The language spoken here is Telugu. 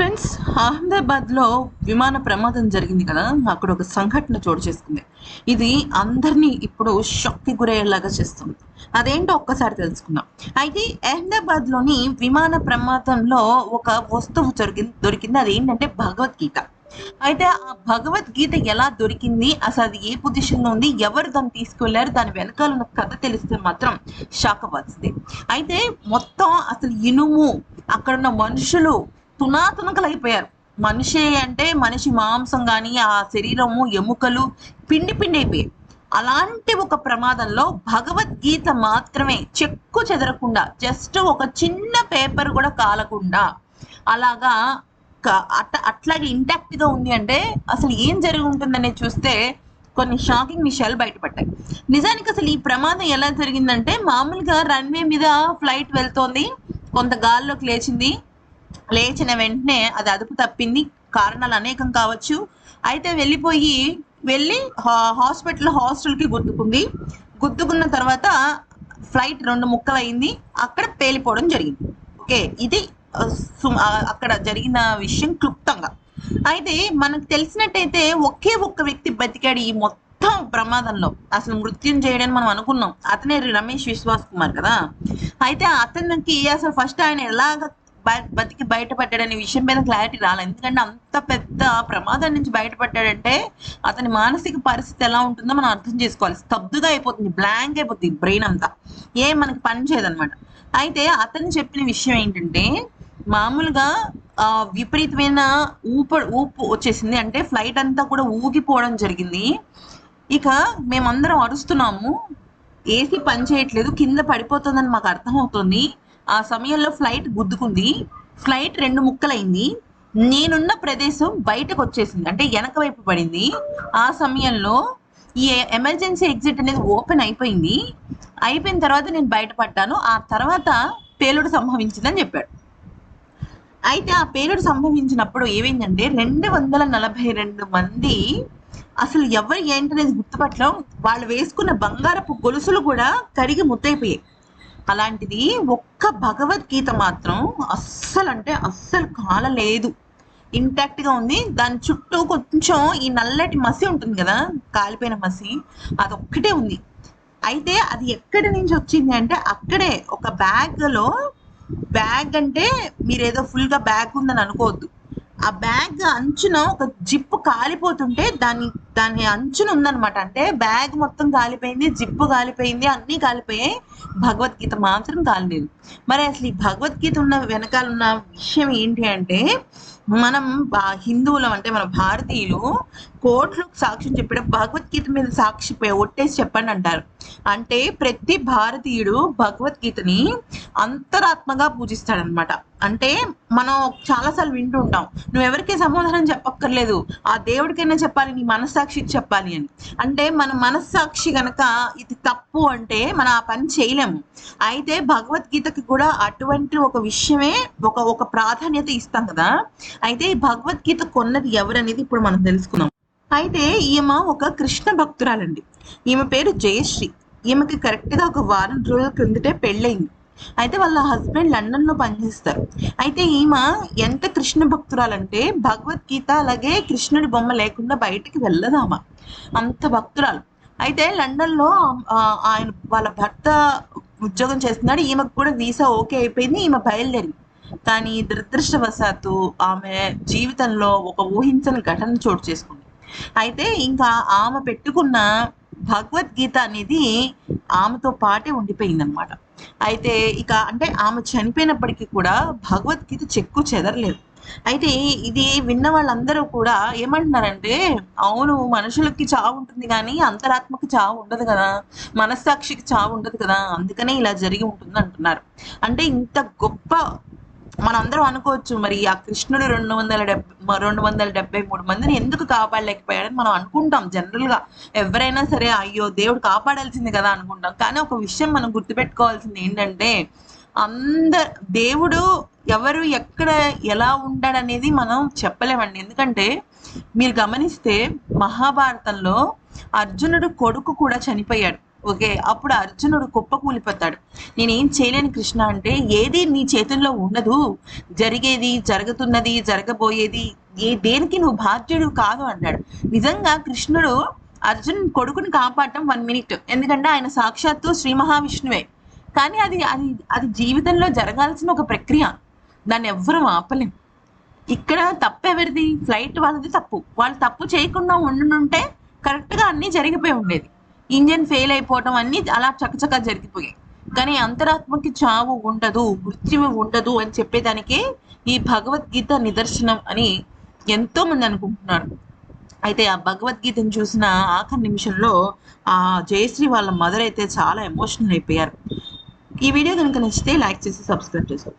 ఫ్రెండ్స్ అహ్మదాబాద్లో విమాన ప్రమాదం జరిగింది కదా? అక్కడ ఒక సంఘటన చోటు చేసుకుంది. ఇది అందరినీ ఇప్పుడు షాక్కి గురయ్యేలాగా చేస్తుంది. అదేంటో ఒక్కసారి తెలుసుకుందాం. అయితే అహ్మదాబాద్లోని విమాన ప్రమాదంలో ఒక వస్తువు దొరికింది. దొరికింది అదేంటంటే భగవద్గీత. అయితే ఆ భగవద్గీత ఎలా దొరికింది? అసలు అది ఏ పొజిషన్లో ఉంది? ఎవరు దాన్ని తీసుకెళ్ళారు? దాని వెనకాల ఉన్న కథ తెలిస్తే మాత్రం షాక్ అవ్వాల్సిందే. అయితే మొత్తం అసలు ఇనుము అక్కడ ఉన్న మనుషులు తునాతునకలైపోయారు. మనిషి అంటే మనిషి మాంసం కానీ ఆ శరీరము ఎముకలు పిండి పిండి అయిపోయాయి అలాంటి ఒక ప్రమాదంలో భగవద్గీత మాత్రమే చెక్కు చెదరకుండా జస్ట్ ఒక చిన్న పేపర్ కూడా కాలకుండా అలాగా క- అట్ట అట్లాగే ఇంటాక్ట్గా ఉంది అంటే అసలు ఏం జరిగి ఉంటుందనేది చూస్తే కొన్ని షాకింగ్ విషయాలు బయటపడ్డాయి. నిజానికి అసలు ఈ ప్రమాదం ఎలా జరిగిందంటే మామూలుగా రన్వే మీద ఫ్లైట్ వెళ్తోంది కొంత గాల్లోకి లేచింది లేచిన వెంటనే అది అదుపు తప్పింది. కారణాలు అనేకం కావచ్చు. అయితే వెళ్ళిపోయి వెళ్ళి హాస్పిటల్ హాస్పిటల్ హాస్టల్కి గుద్దుకుంది. గుద్దుకున్న తర్వాత ఫ్లైట్ రెండు ముక్కలైంది. అక్కడ పేలిపోవడం జరిగింది. ఓకే ఇది అక్కడ జరిగిన విషయం క్లుప్తంగా. అయితే మనకు తెలిసినట్టయితే ఒకే ఒక్క వ్యక్తి బతికాడు ఈ మొత్తం ప్రమాదంలో. అసలు మృత్యం చేయడని మనం అనుకున్నాం. అతనే రమేష్ విశ్వాస్ కుమార్ కదా. అయితే అతనికి అసలు ఫస్ట్ ఆయన ఎలాగ బతికి బయటపడ్డాడనే విషయం మీద క్లారిటీ రాలేదు ఎందుకంటే అంత పెద్ద ప్రమాదం నుంచి బయటపడ్డాడంటే అతని మానసిక పరిస్థితి ఎలా ఉంటుందో మనం అర్థం చేసుకోవాలి. స్తబ్దుగా అయిపోతుంది బ్లాంక్ అయిపోతుంది బ్రెయిన్ అంతా. ఏం మనకి పని చేయదనమాట అయితే అతను చెప్పిన విషయం ఏంటంటే మామూలుగా ఆ, విపరీతమైన ఊప ఊపు వచ్చేసింది. అంటే ఫ్లైట్ అంతా కూడా ఊగిపోవడం జరిగింది. ఇక మేమందరం అరుస్తున్నాము. ఏసీ పని చేయట్లేదు కింద పడిపోతుందని మాకు అర్థమవుతుంది. ఆ సమయంలో ఫ్లైట్ గుద్దుకుంది. ఫ్లైట్ రెండు ముక్కలైంది. నేనున్న ప్రదేశం బయటకు వచ్చేసింది. అంటే వెనక వైపు పడింది. ఆ సమయంలో ఈ ఎమర్జెన్సీ ఎగ్జిట్ అనేది ఓపెన్ అయిపోయింది. అయిపోయిన తర్వాత నేను బయటపడ్డాను. ఆ తర్వాత పేలుడు సంభవించిందని చెప్పాడు. అయితే ఆ పేలుడు సంభవించినప్పుడు ఏమైందంటే రెండు వందల నలభై రెండు మంది అసలు ఎవరు ఏంటనేది గుర్తుపట్టడం వాళ్ళు వేసుకున్న బంగారపు గొలుసులు కూడా కరిగి ముద్దైపోయాయి అలాంటిది ఒక్క భగవద్గీత మాత్రం అస్సలు అంటే అస్సలు కాలలేదు. ఇంటాక్ట్గా ఉంది. దాని చుట్టూ కొంచెం ఈ నల్లటి మసి ఉంటుంది కదా కాలిపోయిన మసి అదొక్కటే ఉంది. అయితే అది ఎక్కడి నుంచి వచ్చింది అంటే అక్కడే ఒక బ్యాగ్లో బ్యాగ్ అంటే మీరు ఏదో ఫుల్గా బ్యాగ్ ఉందని అనుకోవద్దు. ఆ బ్యాగ్ అంచున ఒక జిప్పు కాలిపోతుంటే దాన్ని దాని అంచున ఉందన్నమాట. అంటే బ్యాగ్ మొత్తం కాలిపోయింది జిప్పు కాలిపోయింది అన్నీ కాలిపోయాయి. భగవద్గీత మాత్రం కాలేదు మరి అసలు ఈ భగవద్గీత ఉన్న వెనకాల ఉన్న విషయం ఏంటి అంటే మనం హిందువులం అంటే మన భారతీయులు కోట్లు సాక్ష్యం చెప్పడం భగవద్గీత మీద సాక్షి ఒట్టేసి చెప్పండి అంటారు. అంటే ప్రతి భారతీయుడు భగవద్గీతని అంతరాత్మగా పూజిస్తాడనమాట అంటే మనం చాలాసార్లు వింటూ ఉంటాం. నువ్వు ఎవరికీ సమాధానం చెప్పక్కర్లేదు. ఆ దేవుడికైనా చెప్పాలి నీ మనసు మనస్సాక్షికి చెప్పాలి అని. అంటే మన మనస్సాక్షి గనక ఇది తప్పు అంటే మనం ఆ పని చేయలేము. అయితే భగవద్గీతకి కూడా అటువంటి ఒక విషయమే ఒక ఒక ప్రాధాన్యత ఇస్తాం కదా. అయితే ఈ భగవద్గీత కొన్నది ఎవరనేది ఇప్పుడు మనం తెలుసుకుందాం. అయితే ఈమె ఒక కృష్ణ భక్తురాలండి. ఈమె పేరు జయశ్రీ. ఈమెకి కరెక్ట్గా ఒక వారం రోజుల క్రిందటే పెళ్ళయింది. అయితే వాళ్ళ హస్బెండ్ లండన్లో పనిచేస్తారు. అయితే ఈమె ఎంత కృష్ణ భక్తురాలంటే భగవద్గీత అలాగే కృష్ణుడి బొమ్మ లేకుండా బయటికి వెళ్ళదామా అంత భక్తురాలు. అయితే లండన్లో ఆ, ఆయన వాళ్ళ భర్త ఉద్యోగం చేస్తున్నాడు ఈమెకు కూడా వీసా ఓకే అయిపోయింది ఈమె బయలుదేరింది. కానీ దురదృష్టవశాత్తు ఆమె జీవితంలో ఒక ఊహించని ఘటన చోటు చేసుకుంది. అయితే ఇంకా ఆమె పెట్టుకున్న భగవద్గీత అనేది ఆమెతో పాటే ఉండిపోయింది అనమాట అయితే ఇక అంటే ఆమె చనిపోయినప్పటికీ కూడా భగవద్గీత చెక్కు చెదరలేదు. అయితే ఇది విన్న వాళ్ళందరూ కూడా ఏమంటున్నారంటే అవును మనుషులకి చావు ఉంటుంది కానీ అంతరాత్మకి చావు ఉండదు కదా మనస్సాక్షికి చావు ఉండదు కదా అందుకనే ఇలా జరిగి ఉంటుంది అంటున్నారు అంటే ఇంత గొప్ప మనందరం అనుకోవచ్చు మరి ఆ కృష్ణుడు రెండు వందల డెబ్బై రెండు వందల డెబ్బై మూడు మందిని ఎందుకు కాపాడలేకపోయాడని మనం అనుకుంటాం జనరల్గా ఎవరైనా సరే అయ్యో దేవుడు కాపాడాల్సింది కదా అనుకుంటాం. కానీ ఒక విషయం మనం గుర్తుపెట్టుకోవాల్సింది ఏంటంటే అందరు దేవుడు ఎవరు ఎక్కడ ఎలా ఉంటాడనేది మనం చెప్పలేమండి. ఎందుకంటే మీరు గమనిస్తే మహాభారతంలో అర్జునుడు కొడుకు కూడా చనిపోయాడు. ఓకే అప్పుడు అర్జునుడు కుప్ప కూలిపోతాడు నేనేం చేయలేను కృష్ణ అంటే ఏది నీ చేతుల్లో ఉండదు. జరిగేది జరుగుతున్నది జరగబోయేది ఏ దేనికి నువ్వు బాధ్యుడు కాదు అన్నాడు. నిజంగా కృష్ణుడు అర్జున్ కొడుకుని కాపాడటం వన్ మినిట్ ఎందుకంటే ఆయన సాక్షాత్తు శ్రీ మహావిష్ణువే. కానీ అది అది అది జీవితంలో జరగాల్సిన ఒక ప్రక్రియ. దాన్ని ఎవ్వరూ ఆపలేం. ఇక్కడ తప్పు ఎవరిది? ఫ్లైట్ వాళ్ళది తప్పు. వాళ్ళు తప్పు చేయకుండా ఉండుంటే కరెక్ట్గా అన్నీ జరిగిపోయి ఉండేది. ఇంజన్ ఫెయిల్ అయిపోవటం అన్ని అలా చకచకా జరిగిపోయాయి. కానీ అంతరాత్మకి చావు ఉండదు మృత్యువు ఉండదు అని చెప్పేదానికే ఈ భగవద్గీత నిదర్శనం అని ఎంతో మంది అనుకుంటున్నారు. అయితే ఆ భగవద్గీతను చూసిన ఆఖరి నిమిషంలో ఆ జయశ్రీ వాళ్ళ మదర్ అయితే చాలా ఎమోషనల్ అయిపోయారు. ఈ వీడియో కనుక నచ్చితే లైక్ చేసి సబ్స్క్రైబ్ చేసుకోండి.